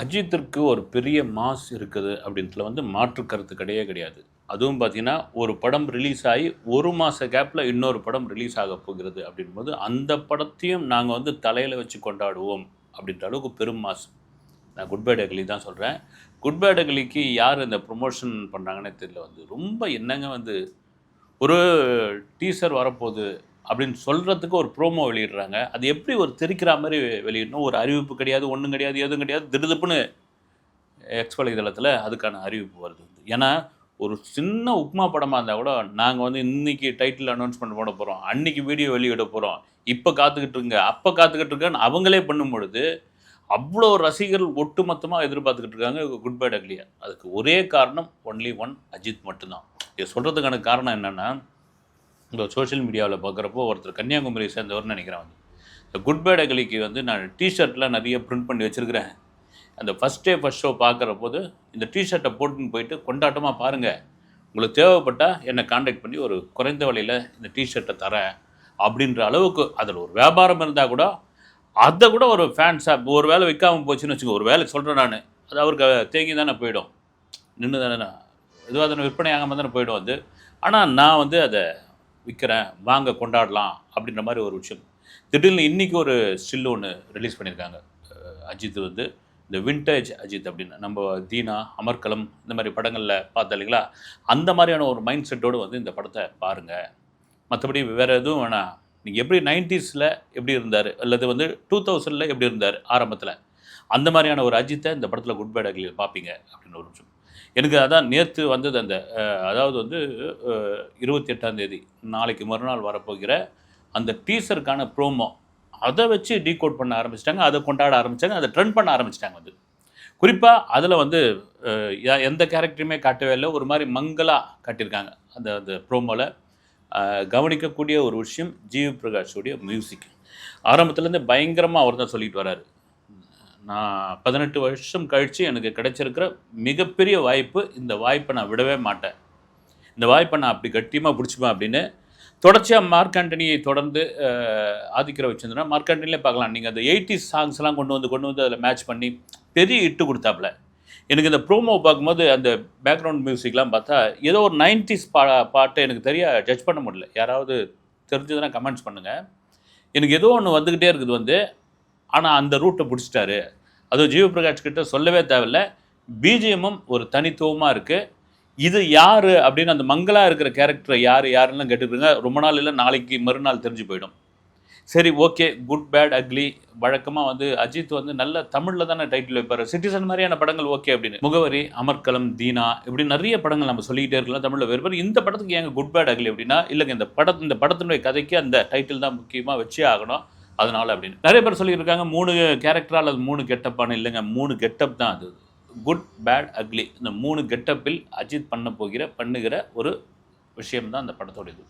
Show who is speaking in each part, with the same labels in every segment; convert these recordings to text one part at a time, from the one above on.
Speaker 1: அஜித்திற்கு ஒரு பெரிய மாஸ் இருக்குது அப்படின்றதுல வந்து மாற்று கருத்து கிடையவே கிடையாது. அதுவும் பார்த்தீங்கன்னா ஒரு படம் ரிலீஸ் ஆகி ஒரு மாத கேப்பில் இன்னொரு படம் ரிலீஸ் ஆக போகிறது அப்படின்போது அந்த படத்தையும் நாங்கள் வந்து தலையில் வச்சு கொண்டாடுவோம் அப்படின்ற அளவுக்கு பெரும் மாஸ். நான் குட் பை டெக்லி தான் சொல்கிறேன் குட் பை டெக்லிக்கு யார் இந்த ப்ரொமோஷன் பண்ணுறாங்கன்னே தெரியல வந்து. ரொம்ப என்னங்க வந்து ஒரு டீசர் வரப்போகுது அப்படின்னு சொல்கிறதுக்கு ஒரு ப்ரோமோ வெளியிடுறாங்க. அது எப்படி ஒரு தெரிக்கிற மாதிரி வெளியிடணும்? ஒரு அறிவிப்பு கிடையாது ஒன்றும் கிடையாது எதுவும் கிடையாது திடுதுப்புன்னு எக்ஸ் வலைதளத்தில் அதுக்கான அறிவிப்பு வருது. ஏன்னா ஒரு சின்ன உப்மா படமாக இருந்தால் கூட நாங்கள் வந்து இன்னைக்கு டைட்டில் அனௌன்ஸ்மெண்ட் பண்ண போகிறோம் அன்னைக்கு வீடியோ வெளியிட போகிறோம் இப்போ காத்துக்கிட்டு இருங்க அப்போ காத்துக்கிட்டு இருக்கேன்னு அவங்களே பண்ணும் பொழுது அவ்வளோ ரசிகர்கள் ஒட்டுமொத்தமாக எதிர்பார்த்துக்கிட்டு இருக்காங்க குட் பை டக்லியா அதுக்கு ஒரே காரணம் ஒன்லி ஒன் அஜித் மட்டும்தான். இது சொல்கிறதுக்கான காரணம் என்னென்னா இந்த சோஷியல் மீடியாவில் பார்க்குறப்போ ஒருத்தர் கன்னியாகுமரியை சேர்ந்தவர்னு நினைக்கிறேன் வந்து. இந்த குட் பேட் அகலிக்கு வந்து நான் டிஷர்ட்லாம் நிறைய பிரிண்ட் பண்ணி வச்சுருக்கிறேன். அந்த ஃபஸ்ட் டே ஃபஸ்ட் ஷோ பார்க்குற போது இந்த டிஷர்ட்டை போட்டுன்னு போயிட்டு கொண்டாட்டமாக பாருங்கள் உங்களுக்கு தேவைப்பட்டால் என்னை காண்டாக்ட் பண்ணி ஒரு குறைந்த விலையில் இந்த டிஷர்ட்டை தரேன் அப்படின்ற அளவுக்கு அதில் ஒரு வியாபாரம் இருந்தால் கூட அதை கூட ஒரு ஃபேன்ஸாக ஒரு வேலை விற்காமல் போச்சுன்னு வச்சுக்கோ ஒரு வேலை சொல்கிறேன் நான். அது அவருக்கு தேங்கி தானே போயிடும். நின்று தானே இதுவாக தானே விற்பனை ஆகாமல் தானே போயிடும் அது. ஆனால் நான் வந்து அதை விற்கிறேன் வாங்க கொண்டாடலாம் அப்படின்ற மாதிரி ஒரு விஷயம். திடீர்னு இன்றைக்கி ஒரு ஸ்டில் ஒன்று ரிலீஸ் பண்ணியிருக்காங்க அஜித் வந்து இந்த விண்டேஜ் அஜித் அப்படின்னு. நம்ம தீனா அமர்கலம் இந்த மாதிரி படங்களில் பார்த்தோம் இல்லைங்களா? அந்த மாதிரியான ஒரு மைண்ட் செட்டோடு வந்து இந்த படத்தை பாருங்கள் மற்றபடி வேறு எதுவும் வேணாம் நீங்கள் எப்படி நைன்டிஸில் எப்படி இருந்தார்? அல்லது வந்து டூ தௌசண்டில் எப்படி இருந்தார் ஆரம்பத்தில்? அந்த மாதிரியான ஒரு அஜித்தை இந்த படத்தில் குட் பேட் டக்லியில் பார்ப்பீங்க அப்படின்னு ஒரு விஷயம். எனக்கு அதான் நேற்று வந்தது அந்த அதாவது வந்து இருபத்தி எட்டாம் தேதி நாளைக்கு மறுநாள் வரப்போகிற அந்த டீசருக்கான ப்ரோமோ அதை வச்சு டீகோட் பண்ண ஆரம்பிச்சிட்டாங்க அதை கொண்டாட ஆரம்பித்தாங்க அதை ட்ரெண்ட் பண்ண ஆரம்பிச்சிட்டாங்க வந்து குறிப்பாக அதில் வந்து எந்த கேரக்டருமே காட்டவே இல்லை ஒரு மாதிரி மங்கலாக காட்டியிருக்காங்க அந்த அந்த ப்ரோமோவில் கவனிக்கக்கூடிய ஒரு விஷயம் ஜிவி பிரகாஷோடைய மியூசிக். ஆரம்பத்துலேருந்து பயங்கரமாக அவர் தான் சொல்லிட்டு வராரு. நான் பதினெட்டு வருஷம் கழித்து எனக்கு கிடைச்சிருக்கிற மிகப்பெரிய வாய்ப்பு இந்த வாய்ப்பை நான் விடவே மாட்டேன். இந்த வாய்ப்பை நான் அப்படி கட்டியமாக பிடிச்சிப்பேன் அப்படின்னு தொடர்ச்சியாக மார்க் ஆண்டனியை தொடர்ந்து ஆதிக்கிற வச்சிருந்தோன்னா மார்க் ஆண்டனிலே பார்க்கலாம். நீங்கள் அந்த எயிட்டிஸ் சாங்ஸ்லாம் கொண்டு வந்து கொண்டு வந்து அதில் மேட்ச் பண்ணி பெரிய இட்டு கொடுத்தாப்புல. எனக்கு இந்த ப்ரோமோ பார்க்கும்போது அந்த பேக்ரவுண்ட் மியூசிக்லாம் பார்த்தா ஏதோ ஒரு நைன்டிஸ் பா பாட்டை எனக்கு தெரிய ஜட்ஜ் பண்ண முடியல. யாராவது தெரிஞ்சதுன்னா கமெண்ட்ஸ் பண்ணுங்கள் எனக்கு ஏதோ ஒன்று வந்துக்கிட்டே இருக்குது வந்து ஆனால் அந்த ரூட்டை பிடிச்சிட்டாரு. அதுவும் ஜீவபிரகாஷ் கிட்ட சொல்லவே தேவையில்ல. பிஜிஎம்மும் ஒரு தனித்துவமாக இருக்குது இது யார் அப்படின்னு அந்த மங்களாக இருக்கிற கேரக்டர் யார் யாருன்னு கேட்டுக்கிறீங்க ரொம்ப நாள் இல்லை நாளைக்கு மறுநாள் தெரிஞ்சு போயிடும். சரி ஓகே குட் பேட் அக்லி வழக்கமாக வந்து அஜித் வந்து நல்ல தமிழில் தானே டைட்டில் வைப்பார். சிட்டிசன் மாதிரியான படங்கள் ஓகே அப்படின்னு. முகவரி அமர்கலம் தீனா இப்படி நிறைய படங்கள் நம்ம சொல்லிக்கிட்டே இருக்கலாம் தமிழில் வேறு இந்த படத்துக்கு ஏங்க குட் பேட் அக்லி அப்படின்னா இல்லைங்க இந்த படத்து இந்த படத்தினுடைய கதைக்கு அந்த டைட்டில் தான் முக்கியமாக வச்சே ஆகணும். அதனால் அப்படின்னு நிறைய பேர் சொல்லியிருக்காங்க மூணு கேரக்டரா அல்லது மூணு கெட்டப்பான்னு இல்லைங்க மூணு கெட்டப் தான் அது. குட் பேட் அக்லி இந்த மூணு கெட்டப்பில் அஜித் பண்ண போகிற பண்ணுகிற ஒரு விஷயம் தான் அந்த படத்தோட இது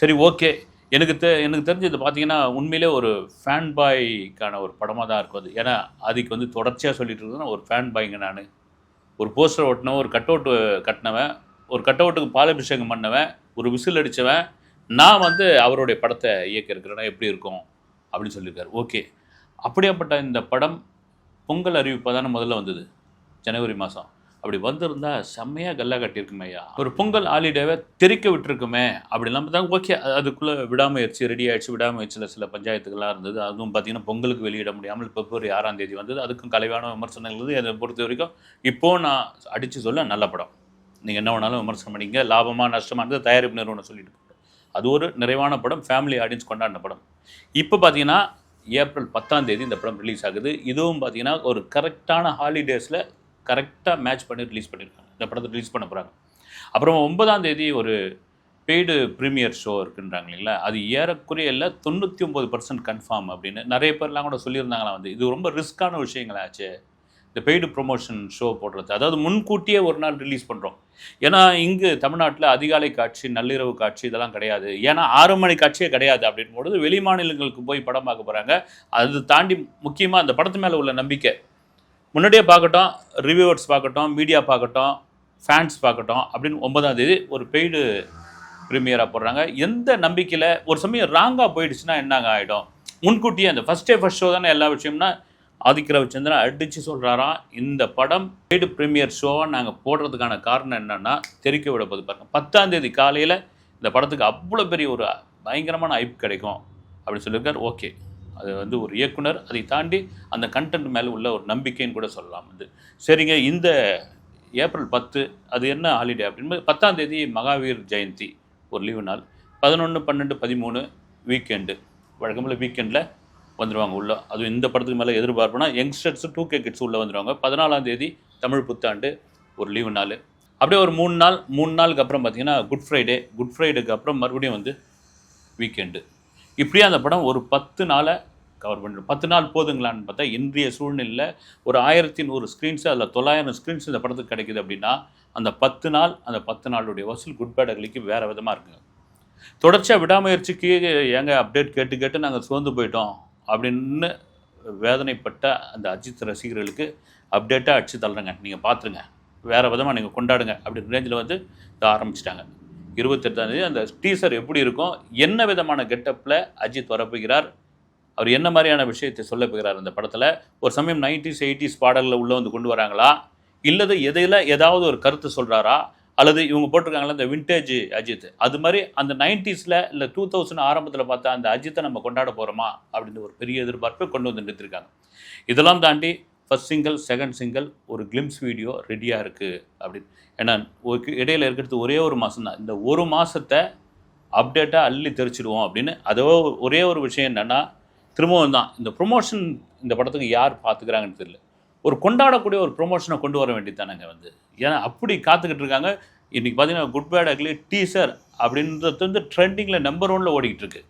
Speaker 1: சரி ஓகே. எனக்கு தெ எனக்கு தெரிஞ்சு இது பார்த்தீங்கன்னா உண்மையிலே ஒரு ஃபேன் பாய்க்கான ஒரு படமாக தான் இருக்கும் அது. ஏன்னா அதுக்கு வந்து தொடர்ச்சியாக சொல்லிட்டு இருந்தேன்னா ஒரு ஃபேன் பாய்ங்க நான். ஒரு போஸ்டர் ஓட்டினவன் ஒரு கட் அவுட்டு கட்டினவன் ஒரு கட் அவுட்டுக்கு பாலபிஷேகம் பண்ணவன் ஒரு விசில் அடித்தவன் நான் வந்து அவருடைய படத்தை இயக்கியிருக்கிறேன்னா எப்படி இருக்கும்? அப்படின்னு சொல்லியிருக்காரு. ஓகே. அப்படியாப்பட்ட இந்த படம் பொங்கல் அறிவிப்பாக தானே முதல்ல வந்தது? ஜனவரி மாதம் அப்படி வந்திருந்தா செம்மையாக கல்லா கட்டியிருக்குமே ஐயா. ஒரு பொங்கல் ஹாலிடேவை தெரிக்க விட்டுருக்குமே அப்படிலாம் தான் ஓகே. அதுக்குள்ளே விடாமுயற்சி ரெடி ஆகிடுச்சு விடாமுயற்சியில் சில பஞ்சாயத்துக்கெல்லாம் இருந்தது. அதுவும் பார்த்தீங்கன்னா பொங்கலுக்கு வெளியிட முடியாமல் பிப்ரவரி ஆறாம் தேதி வந்தது. அதுக்கும் கலைவான விமர்சனங்கள் இருந்தது அதை பொறுத்த வரைக்கும் இப்போது நான் அடித்து சொல்ல நல்ல படம். நீங்கள் என்ன வேணாலும் விமர்சனம் பண்ணிங்க லாபமாக நஷ்டமானது தயாரிப்பு நிறுவனம் சொல்லிட்டு அது ஒரு நிறைவான படம் ஃபேமிலி ஆடியன்ஸ் கொண்டாடின படம். இப்போ பார்த்தீங்கன்னா ஏப்ரல் பத்தாம் தேதி இந்த படம் ரிலீஸ் ஆகுது. இதுவும் பார்த்தீங்கன்னா ஒரு கரெக்டான ஹாலிடேஸில் கரெக்டாக மேட்ச் பண்ணி ரிலீஸ் பண்ணியிருக்காங்க இந்த படத்தை ரிலீஸ் பண்ண போகிறாங்க அப்புறம் ஒன்பதாம் தேதி ஒரு பெய்டு ப்ரீமியர் ஷோ இருக்குன்றாங்க இல்லைங்களா? அது ஏறக்குறைய இல்லை தொண்ணூற்றி ஒம்பது பர்சன்ட் கன்ஃபார்ம் அப்படின்னு நிறைய பேர்லாம் கூட சொல்லியிருந்தாங்களா வந்து. இது ரொம்ப ரிஸ்க்கான விஷயங்களாச்சு. இந்த பெய்டு ப்ரொமோஷன் ஷோ போடுறது. அதாவது முன்கூட்டியே ஒரு நாள் ரிலீஸ் பண்ணுறோம் ஏன்னா இங்கு தமிழ்நாட்டில் அதிகாலை காட்சி நள்ளிரவு காட்சி இதெல்லாம் கிடையாது. ஏன்னா ஆறு மணி காட்சியே கிடையாது அப்படின் பொழுது வெளி மாநிலங்களுக்கு போய் படம் பார்க்க போகிறாங்க அது தாண்டி முக்கியமாக அந்த படத்து மேலே உள்ள நம்பிக்கை. முன்னாடியே பார்க்கட்டும் ரிவ்யூவர்ஸ் பார்க்கட்டும் மீடியா பார்க்கட்டும் ஃபேன்ஸ் பார்க்கட்டும் அப்படின்னு ஒன்பதாம் தேதி ஒரு பெய்டு ப்ரீமியராக போடுறாங்க. எந்த நம்பிக்கையில்? ஒரு சமயம் ராங்காக போயிடுச்சுன்னா என்னங்க ஆகிடும் முன்கூட்டியே அந்த ஃபஸ்ட் டே ஃபஸ்ட் ஷோ தானே எல்லா விஷயம்னா ஆதிக்க ரவிச்சந்திரன் அடித்து சொல்கிறாராம் இந்த படம் பெய்டு ப்ரீமியர் ஷோவை நாங்கள் போடுறதுக்கான காரணம் என்னென்னா தெரிக்க விட போது பாருங்க. பத்தாம் தேதி காலையில் இந்த படத்துக்கு அவ்வளோ பெரிய ஒரு பயங்கரமான ஐப் கிடைக்கும் அப்படின்னு சொல்லியிருக்கார். ஓகே. அது வந்து ஒரு இயக்குனர் அதை தாண்டி அந்த கண்டென்ட் மேலே உள்ள ஒரு நம்பிக்கைன்னு கூட சொல்லலாம் வந்து. சரிங்க இந்த ஏப்ரல் பத்து அது என்ன ஹாலிடே அப்படின்னு பத்தாம் தேதி மகாவீர் ஜெயந்தி ஒரு லீவு நாள். பதினொன்று பன்னெண்டு பதிமூணு வீக்கெண்டு வழக்கம்போல் வீக்கெண்டில் வந்துடுவாங்க உள்ள. அதுவும் இந்த படத்துக்கு மேலே எதிர்பார்ப்புனா யங்ஸ்டர்ஸ் டூ கே கிட்ஸ் உள்ளே வந்துடுவாங்க பதினாலாம் தேதி தமிழ் புத்தாண்டு ஒரு லீவு நாள். அப்படியே ஒரு மூணு நாள் மூணு நாளுக்கு அப்புறம் பார்த்தீங்கன்னா குட் ஃப்ரைடே குட் ஃப்ரைடேக்கு அப்புறம் மறுபடியும் வந்து வீக்கெண்டு இப்படியே அந்த படம் ஒரு பத்து நாளை கவர் பண்ணிடும் பத்து நாள் போதுங்களான்னு பார்த்தா இன்றைய சூழ்நிலையில் ஒரு ஆயிரத்தி நூறு ஸ்க்ரீன்ஸு அதில் தொள்ளாயிரம் ஸ்க்ரீன்ஸ் இந்த படத்துக்கு கிடைக்குது அப்படின்னா அந்த பத்து நாள் அந்த பத்து நாளுடைய வசூல் குட் பேட் அகலிக்கு வேறு விதமாக இருக்குங்க. தொடர்ச்சியாக விடாமுயற்சிக்கு ஏங்க அப்டேட் கேட்டு கேட்டு நாங்கள் சோர்ந்து போயிட்டோம். அப்படின்னு வேதனைப்பட்ட அந்த அஜித் ரசிகர்களுக்கு அப்டேட்டாக அடிச்சு தள்ளுறங்க. நீங்கள் பார்த்துருங்க வேறு விதமாக நீங்கள் கொண்டாடுங்க அப்படின்ற ரேஞ்சில் வந்து இதை ஆரம்பிச்சிட்டாங்க. இருபத்தெட்டாந்தேதி அந்த டீசர் எப்படி இருக்கும்? என்ன விதமான கெட்டப்பில் அஜித் வரப்போகிறார்? அவர் என்ன மாதிரியான விஷயத்தை சொல்ல போகிறார் அந்த படத்தில்? ஒரு சமயம் நைன்டிஸ் எயிட்டிஸ் பாடலில் உள்ளே வந்து கொண்டு வராங்களா? இல்லது எதையில் ஏதாவது ஒரு கருத்து சொல்கிறாரா அல்லது இவங்க போட்டிருக்காங்களா இந்த விண்டேஜ் அஜித். அது மாதிரி அந்த நைன்டிஸில் இல்லை டூ தௌசண்ட் ஆரம்பத்தில் பார்த்தா அந்த அஜித்தை நம்ம கொண்டாட போகிறோமா அப்படின்னு ஒரு பெரிய எதிர்பார்ப்பை கொண்டு வந்து நிறுத்திருக்காங்க. இதெல்லாம் தாண்டி ஃபர்ஸ்ட் சிங்கிள் செகண்ட் சிங்கிள் ஒரு கிளிம்ஸ் வீடியோ ரெடியாக இருக்குது அப்படின்னு. ஏன்னா ஒரு இடையில இருக்கிறது ஒரே ஒரு மாதம் தான். இந்த ஒரு மாதத்தை அப்டேட்டாக அள்ளி தெரிச்சிடுவோம் அப்படின்னு. அதோ ஒரே ஒரு விஷயம் என்னென்னா திரும்பவும் தான். இந்த ப்ரொமோஷன் இந்த படத்துக்கு யார் பார்த்துக்கிறாங்கன்னு தெரியல. ஒரு கொண்டாடக்கூடிய ஒரு ப்ரொமோஷனை கொண்டு வர வேண்டியதானங்க வந்து. ஏன்னா அப்படி காத்துக்கிட்டு இருக்காங்க. இன்றைக்கி பார்த்தீங்கன்னா குட் பேட் அக்லி டீசர் அப்படின்றது வந்து ட்ரெண்டிங்கில் நம்பர் ஒனில் ஓடிக்கிட்டு இருக்கு.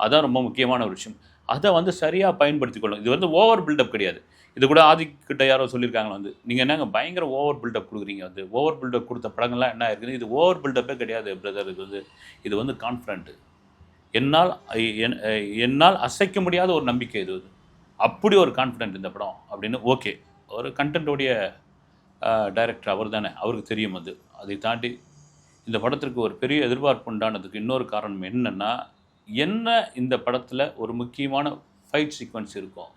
Speaker 1: அதான் ரொம்ப முக்கியமான ஒரு விஷயம். அதை வந்து சரியாக பயன்படுத்தி கொள்ளும் இது வந்து ஓவர் பில்டப் கிடையாது. இது கூட ஆதிக்கிட்ட யாரோ சொல்லியிருக்காங்களா வந்து நீங்கள் என்னங்க பயங்கர ஓவர் பில்டப் கொடுக்குறீங்க வந்து? ஓவர் பில்டப் கொடுத்த படங்கள்லாம் என்ன இருக்குது இது ஓவர் பில்டப்பே கிடையாது பிரதர் இது வந்து இது வந்து கான்ஃபிடண்ட்டு என்னால் என்- என்னால் அசைக்க முடியாத ஒரு நம்பிக்கை இது. அப்படி ஒரு கான்ஃபிடென்ட் இந்த படம் அப்படின்னு ஓகே ஒரு கண்டென்ட்டோடைய டைரக்டர் அவர் தானே. அவருக்கு தெரியும் அது. அதை தாண்டி இந்த படத்திற்கு ஒரு பெரிய எதிர்பார்ப்பு உண்டானதுக்கு இன்னொரு காரணம் என்னென்னா என்ன இந்த படத்தில் ஒரு முக்கியமான ஃபைட் சீக்வன்ஸ் இருக்கும்?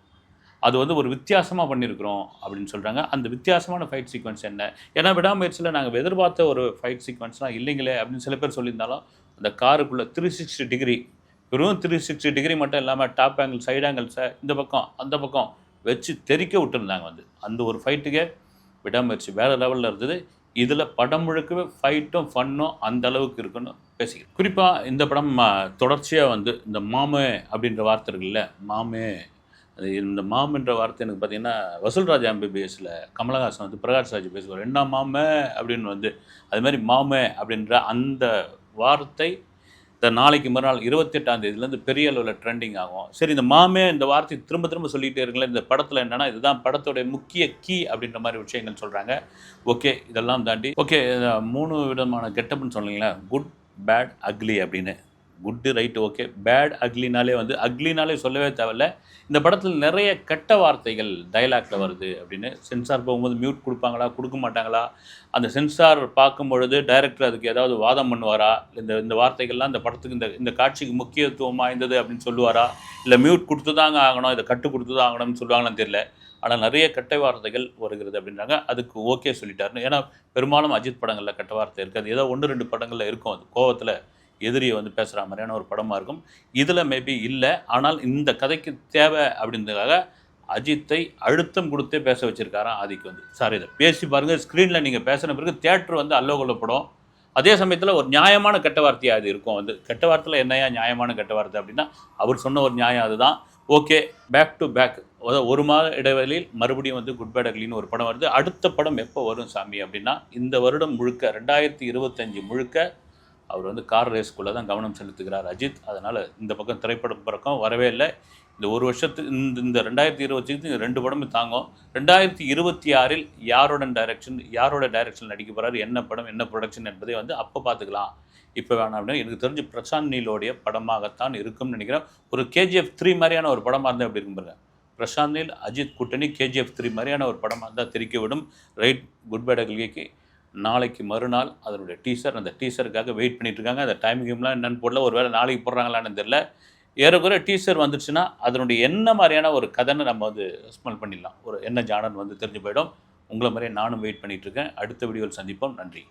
Speaker 1: அது வந்து ஒரு வித்தியாசமாக பண்ணியிருக்கிறோம் அப்படின்னு சொல்கிறாங்க அந்த வித்தியாசமான ஃபைட் சீக்வன்ஸ் என்ன? ஏன்னா விடாமுயற்சியில் நாங்கள் எதிர்பார்த்த ஒரு ஃபைட் சீக்வன்ஸ்லாம் இல்லைங்களே அப்படின்னு சில பேர் சொல்லியிருந்தாலும் அந்த காருக்குள்ளே த்ரீ சிக்ஸ்டி டிகிரி வெறும் த்ரீ சிக்ஸ்டி டிகிரி மட்டும் இல்லாமல் டாப் ஆங்கிள் சைடு ஆங்கிள்ஸை இந்த பக்கம் அந்த பக்கம் வச்சு தெறிக்க விட்டுருந்தாங்க வந்து. அந்த ஒரு ஃபைட்டுக்கே விடாமுயற்சி வேறு லெவலில் இருந்தது. இதில் படம் முழுக்கவே ஃபைட்டும் ஃபன்னும் அந்த அளவுக்கு இருக்குன்னு பேசிக்கிறேன் குறிப்பாக இந்த படம் தொடர்ச்சியாக வந்து இந்த மாமே அப்படின்ற வார்த்தை இருக்குல்ல மாமே. அது இந்த மாம் என்ற வார்த்தை எனக்கு பார்த்தீங்கன்னா வசூல்ராஜ் எம்பிபிஎஸில் கமலஹாசன் வந்து பிரகாஷ் ராஜ் பேசுவார். என்ன மாமே? அப்படின்னு வந்து அது மாதிரி மாமே அப்படின்ற அந்த வார்த்தை இந்த நாளைக்கு மறுநாள் இருபத்தெட்டாம் தேதியிலேருந்து பெரிய அளவில் ட்ரெண்டிங் ஆகும். சரி இந்த மாமே இந்த வார்த்தை திரும்ப திரும்ப சொல்லிகிட்டே இருங்களேன். இந்த படத்தில் என்னென்னா இதுதான் படத்தோடைய முக்கிய கீ அப்படின்ற மாதிரி விஷயங்கள் சொல்கிறாங்க ஓகே இதெல்லாம் தாண்டி ஓகே மூணு விதமான கெட்டப்னு சொன்னீங்களா குட் பேட் அக்லி அப்படின்னு. குட்டு ரைட்டு ஓகே பேட் அக்லினாலே வந்து அக்லினாலே சொல்லவே தேவையில்ல. இந்த படத்தில் நிறைய கெட்ட வார்த்தைகள் டைலாக்ல வருது அப்படின்னு. சென்சார் போகும்போது மியூட் கொடுப்பாங்களா கொடுக்க மாட்டாங்களா? அந்த சென்சார் பார்க்கும் பொழுது டைரக்டர் அதுக்கு ஏதாவது வாதம் பண்ணுவாரா? இந்த இந்த வார்த்தைகள்லாம் இந்த படத்துக்கு இந்த இந்த காட்சிக்கு முக்கியத்துவம் வாய்ந்தது அப்படின்னு சொல்லுவாரா? இல்லை மியூட் கொடுத்து தாங்க ஆகணும் இதை கட்டு கொடுத்து தான் ஆகணும்னு சொல்லுவாங்களான்னு தெரியல. ஆனால் நிறைய கெட்ட வார்த்தைகள் வருகிறது அப்படின்றாங்க. அதுக்கு ஓகே சொல்லிட்டாருன்னு. ஏன்னா பெரும்பாலும் அஜித் படங்களில் கெட்ட வார்த்தை இருக்காது. ஏதோ ஒன்று ரெண்டு படங்களில் இருக்கும் அது கோவத்தில். எதிரியை வந்து பேசுகிற மாதிரியான ஒரு படமாக இருக்கும். இதில் மேபி இல்லை. ஆனால் இந்த கதைக்கு தேவை அப்படின்றதுக்காக அஜித்தை அழுத்தம் கொடுத்தே பேச வச்சுருக்காராம் ஆதிக்கு வந்து. சாரி இதை பேசி பாருங்கள் ஸ்க்ரீனில் நீங்கள் பேசின பிறகு தேட்டர் வந்து அல்லோ அதே சமயத்தில் ஒரு நியாயமான கெட்ட வார்த்தையாக அது இருக்கும். வந்து கெட்ட வார்த்தையில் என்னையா நியாயமான கெட்ட வார்த்தை அப்படின்னா அவர் சொன்ன ஒரு நியாயம் அதுதான். ஓகே பேக் டு பேக் ஒரு மாத இடைவெளியில் மறுபடியும் வந்து குட் பேட் அக்லின்னு ஒரு படம் வருது. அடுத்த படம் எப்போ வரும் சாமி அப்படின்னா இந்த வருடம் முழுக்க ரெண்டாயிரத்தி இருபத்தஞ்சு முழுக்க அவர் வந்து கார் ரேஸ்க்குள்ளே தான் கவனம் செலுத்துகிறார் அஜித். அதனால் இந்த பக்கம் திரைப்படம் பிறக்கம். வரவே இல்லை. இந்த ஒரு வருஷத்துக்கு இந்த இந்த ரெண்டாயிரத்தி இருபத்தி ரெண்டு படமும் தாங்கும். ரெண்டாயிரத்தி இருபத்தி ஆறில் யாரோட டைரக்ஷன் யாரோட டைரக்ஷன் நடிக்க போகிறாரு என்ன படம் என்ன ப்ரொடக்ஷன் என்பதை வந்து அப்போ பார்த்துக்கலாம். இப்போ வேணாம் அப்படின்னா எனக்கு தெரிஞ்சு பிரசாந்த் நீலோடைய படமாகத்தான் இருக்கும்னு நினைக்கிறேன். ஒரு கேஜிஎஃப் த்ரீ மாதிரியான ஒரு படமாக இருந்தால் எப்படி இருக்கும் பாருங்க? பிரசாந்த் நீல் அஜித் கூட்டணி கேஜிஎஃப் த்ரீ மாதிரியான ஒரு படமாக இருந்தால் தெரிக்க விடும். ரைட் குட் பை டகல்கேக்கு நாளைக்கு மறுநாள் அதனுடைய டீசர் அந்த டீசருக்காக வெயிட் பண்ணிட்டு இருக்காங்க அந்த டைமிங்லாம் என்னென்னு போடல. ஒரு வேளை நாளைக்கு போடுறாங்களான்னு தெரியல. ஏறக்குற டீசர் வந்துடுச்சுன்னா அதனுடைய என்ன மாதிரியான ஒரு கதைன்னு நம்ம வந்து ஸ்மெல் பண்ணிடலாம். ஒரு என்ன ஜானன் வந்து தெரிஞ்சு போயிடும். உங்களை மாதிரியே நானும் வெயிட் பண்ணிகிட்ருக்கேன் அடுத்த வீடியோவில் சந்திப்போம். நன்றி.